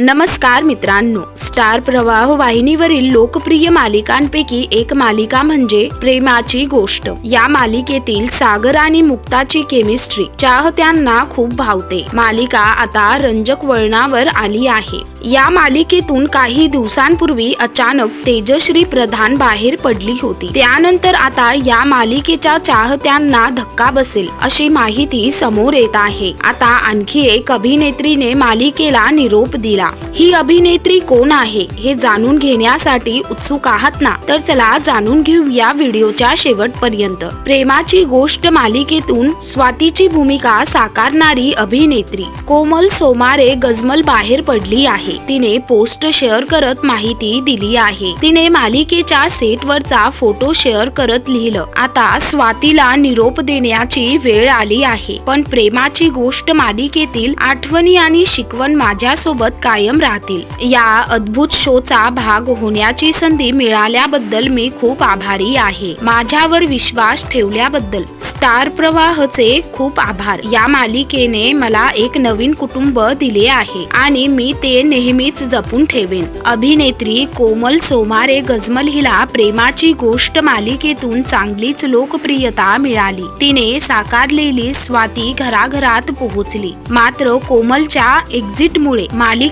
नमस्कार मित्रांनो स्टार प्रवाह वाहिनीवरील लोकप्रिय मालिकांपैकी एक मालिका म्हणजे प्रेमाची गोष्ट. या मालिकेतील सागर आणि मुक्ताची केमिस्ट्री चाहत्यांना खूप भावते. मालिका आता रंजक वळणावर आली आहे. या मालिकेतून काही दिवसांपूर्वी अचानक तेजश्री प्रधान बाहेर पडली होती. त्यानंतर आता या मालिकेच्या चाहत्यांना धक्का बसेल अशी माहिती समोर येत आहे. आता आणखी एक अभिनेत्रीने मालिकेला निरोप दिला. करा. ही अभिनेत्री कोण आहे हे जाणून घेण्यासाठी उत्सुक आहात ना? तर चला जाणून घेऊ या व्हिडिओच्या शेवटपर्यंत. प्रेमाची गोष्ट मालिकेतून स्वातीची भूमिका साकारणारी अभिनेत्री कोमल सोमारे गजमल बाहेर पडली आहे. तिने पोस्ट शेअर करत माहिती दिली आहे. तिने मालिकेच्या सेटवरचा फोटो शेअर करत लिहिलं. आता स्वातीला निरोप देण्याची वेळ आली आहे. पण प्रेमाची गोष्ट मालिकेतील आठवणी आणि शिकवण माझ्यासोबत काय कायम राहतील. या अद्भुत शोचा भाग होण्याची संधी मिळाल्याबद्दल मी खूप आभारी आहे. माझ्यावर विश्वास ठेवल्याबद्दल स्टार प्रवाहचे खूप आभार. या मालिकेने मला एक नवीन कुटुंब दिले आहे आणि मी ते नेहमीच जपून ठेवेन. अभिनेत्री कोमल सोमारे गजमल हिला प्रेमाची गोष्ट मालिकेतून चांगलीच लोकप्रियता मिळाली. तिने साकारलेली स्वाती घराघरात पोहोचली. मात्र कोमलच्या एक्झिटमुळे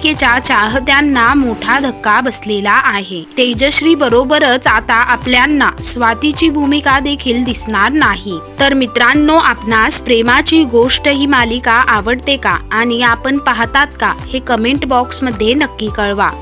मालिकेच्या चाहत्यांना मोठा धक्का बसलेला आहे. तेजश्री बरोबरच आता आपल्यांना स्वातीची भूमिका देखील दिसणार नाही. तर मित्रांनो आपणास प्रेमाची गोष्ट ही मालिका आवडते का? आणि आपण पाहतात का? हे कमेंट बॉक्समध्ये नक्की कळवा.